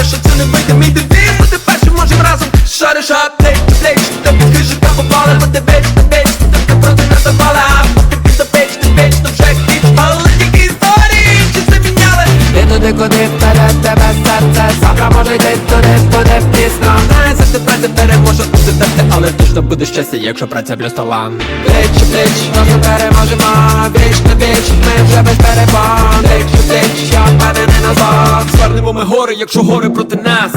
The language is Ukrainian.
ти вариш, що це не вийде Мій девіз, бути першим можем разом. Шариш, а плеч плеч Та під хижика попала, бо ти веч, ти веч Ти проти не запала, а поки під до печ, ти веч, то вже хіч Але тільки історії, чи це міняли? Ти туди, куди вперед тебе серце. Завтра може йти туди, туди пізно. Знає, завжди праця переможе бути терти Але точно буде щастя, якщо праця плюс талант Плеч у плеч, разом переможемо я впевнений назад. Звернемо ми гори, якщо гори проти нас